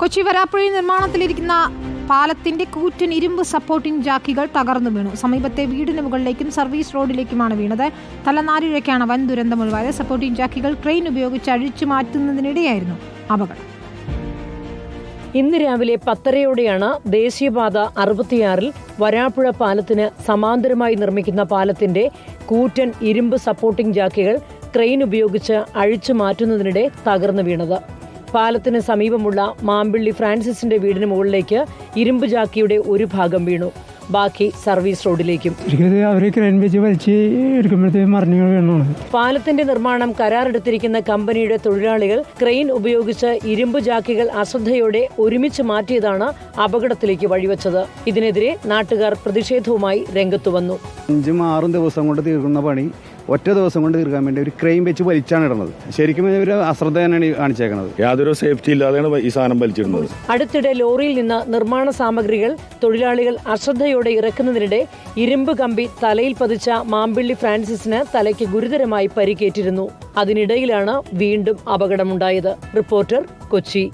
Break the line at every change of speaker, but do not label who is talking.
കൊച്ചി വരാപ്പുഴയിൽ നിർമ്മാണത്തിലിരിക്കുന്ന പാലത്തിന്റെ കൂറ്റൻ ഇരുമ്പ് സപ്പോർട്ടിംഗ് ജാക്കികൾ തകർന്നു വീണു. സമീപത്തെ വീടിന് മുകളിലേക്കും സർവീസ് റോഡിലേക്കുമാണ് വീണത്. തലനാരിഴയ്ക്കാണ് വൻ ദുരന്തമുണ്ടായത് സപ്പോർട്ടിംഗ് ജാക്കികൾ ക്രെയിൻ ഉപയോഗിച്ച് അഴിച്ചു മാറ്റുന്നതിനിടെയായിരുന്നു അപകടം.
ഇന്ന് രാവിലെ പത്തരയോടെയാണ് ദേശീയപാത അറുപത്തിയാറിൽ വരാപ്പുഴ പാലത്തിന് സമാന്തരമായി നിർമ്മിക്കുന്ന പാലത്തിന്റെ കൂറ്റൻ ഇരുമ്പ് സപ്പോർട്ടിംഗ് ജാക്കികൾ ക്രെയിൻ ഉപയോഗിച്ച് അഴിച്ചു മാറ്റുന്നതിനിടെ തകർന്നു വീണത്. പാലത്തിന് സമീപമുള്ള മാമ്പിള്ളി ഫ്രാൻസിസിന്റെ വീടിന് മുകളിലേക്ക് ഇരുമ്പ് ജാക്കിയുടെ ഒരു ഭാഗം വീണു. ബാക്കി സർവീസ് റോഡിലേക്കും. പാലത്തിന്റെ നിർമ്മാണം കരാറെടുത്തിരിക്കുന്ന കമ്പനിയുടെ തൊഴിലാളികൾ ക്രെയിൻ ഉപയോഗിച്ച് ഇരുമ്പ് ജാക്കികൾ അശ്രദ്ധയോടെ ഒരുമിച്ച് മാറ്റിയതാണ് അപകടത്തിലേക്ക് വഴിവെച്ചത്. ഇതിനെതിരെ നാട്ടുകാർ പ്രതിഷേധവുമായി രംഗത്തു വന്നു.
അഞ്ചും ആറും ദിവസം കൊണ്ട് തീർക്കുന്ന പണി ഒറ്റ ദിവസം കൊണ്ട് തീർക്കാൻ വേണ്ടി ഒരു ക്രെയിൻ വെച്ച് വലിച്ചാണ് ഇടുന്നത്. ശരിക്കും ഒരു അശ്രദ്ധ തന്നെയാണ് കാണിച്ചേക്കുന്നത്.
യാതൊരു സേഫ്റ്റി ഇല്ലാതെയാണ് ഈ സാധനം വലിച്ചിടുന്നത്.
അടുത്തിടെ ലോറിയിൽ നിന്ന് നിർമ്മാണ സാമഗ്രികൾ തൊഴിലാളികൾ അശ്രദ്ധയോടെ ഇറക്കുന്നതിനിടെ ഇരുമ്പ് കമ്പി തലയിൽ പതിച്ച മാമ്പിള്ളി ഫ്രാൻസിസിന് തലയ്ക്ക് ഗുരുതരമായി പരിക്കേറ്റിരുന്നു. അതിനിടയിലാണ് വീണ്ടും അപകടമുണ്ടായത്. റിപ്പോർട്ടർ കൊച്ചി.